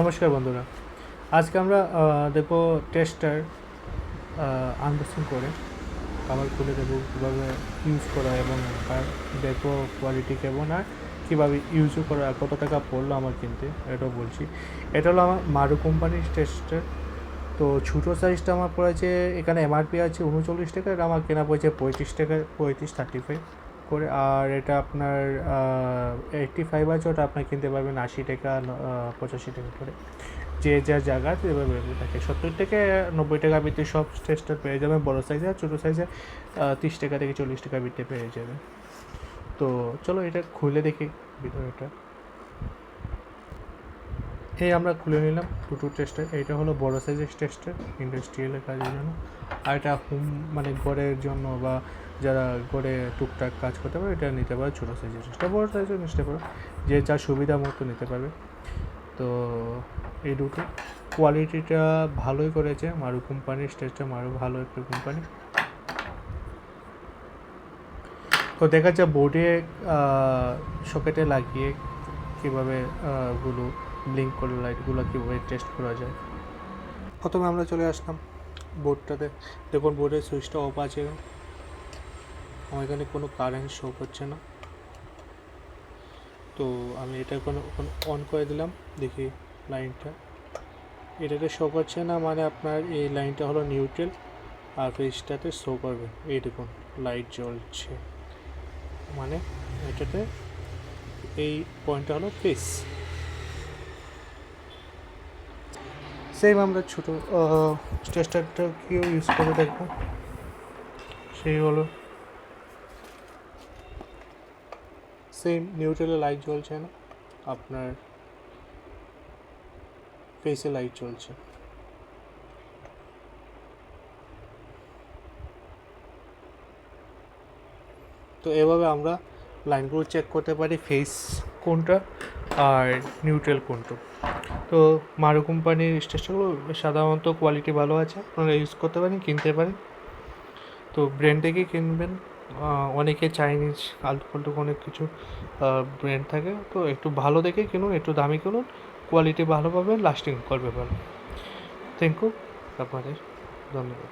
নমস্কার বন্ধুরা। আজকে আমরা দেখব টেস্টার আনবক্সিং করে আবার খুলে দেবো কীভাবে ইউজ করা এবং তার দেখব কোয়ালিটি কেমন আর কীভাবে ইউজও করা কত টাকা পড়ল আমার কিনতে, এটাও বলছি। এটা হলো আমার মারু কোম্পানির টেস্টার তো ছোটো সাইজটা আমার পড়েছে, এখানে এমআরপি আছে উনচল্লিশ টাকা এটা আমার কেনা পড়েছে পঁয়ত্রিশ টাকা, পঁয়ত্রিশ থার্টি ফাইভ করে, আর এটা আপনার এইটটি ফাইভ আছে, ওটা আপনার কিনতে পারবেন আশি টাকা পঁচাশি টাকা করে। যে যা জায়গা এভাবে থাকে সত্তর থেকে নব্বই টাকা বৃত্তি সব টেস্টার পেয়ে যাবেন, বড়ো সাইজে আর ছোটো সাইজে তিরিশ টাকা থেকে চল্লিশ টাকা বৃত্তি পেয়ে যাবেন। তো চলো এটা খুলে দেখি ভিতরেটা এই আমরা খুলে নিলাম টুটু টেস্টার এইটা হলো বড় সাইজের টেস্টার ইন্ডাস্ট্রিয়ালের কাজের জন্য। আর এটা হোম মানে ঘরের জন্য বা যারা ঘরে টুকটাক কাজ করতে পারে, এটা নিতে পারে ছোটো সাইজের টেস্টার বড় সাইজের নিতে পারে যে যা সুবিধা মতো নিতে পারবে। তো এই দুটো। কোয়ালিটিটা ভালোই করেছে, মারু কোম্পানির স্টেজটা মারু ভালো একটা কোম্পানি তো দেখা যায় বোর্ডে সকেটে লাগিয়ে কীভাবে গুলো ব্লিঙ্ক করে লাইটগুলো কীভাবে টেস্ট করা যায়? প্রথমে আমরা চলে আসলাম বোর্ডটাতে দেখুন বোর্ডের সুইচটা অফ আছে। আমার এখানে কোনো কারেন্ট শো করছে না। তো আমি এটা কোনো অন করে দিলাম। দেখি লাইনটা এটাতে শো করছে না মানে আপনার এই লাইনটা হলো নিউট্রাল আর ফেজটাতে শো করবে এই দেখুন লাইট জ্বলছে। মানে এটাতে এই পয়েন্টটা হলো ফেস সেম আমরা ছোটো টেস্টারটাকেও ইউজ করে দেখব। সেই হলো। সেম নিউট্রালে লাইট জ্বলছে না, আপনার ফেসে লাইট জ্বলছে। তো এভাবে আমরা লাইনগুলো চেক করতে পারি ফেস কোনটা? আর নিউট্রাল কোনটা তো। মারু কোম্পানির স্টেশনগুলো সাধারণত কোয়ালিটি ভালো আছে, আপনারা ইউজ করতে পারেন, কিনতে পারেন। তো ব্র্যান্ড থেকেই কিনবেন অনেকে চাইনিজ আলটু ফালতু অনেক কিছু ব্র্যান্ড থাকে, তো একটু ভালো দেখে কিনুন, একটু দামি কিনুন কোয়ালিটি ভালো পাবেন লাস্টিং করবে ভালো। থ্যাংক ইউ আপনাদের, ধন্যবাদ।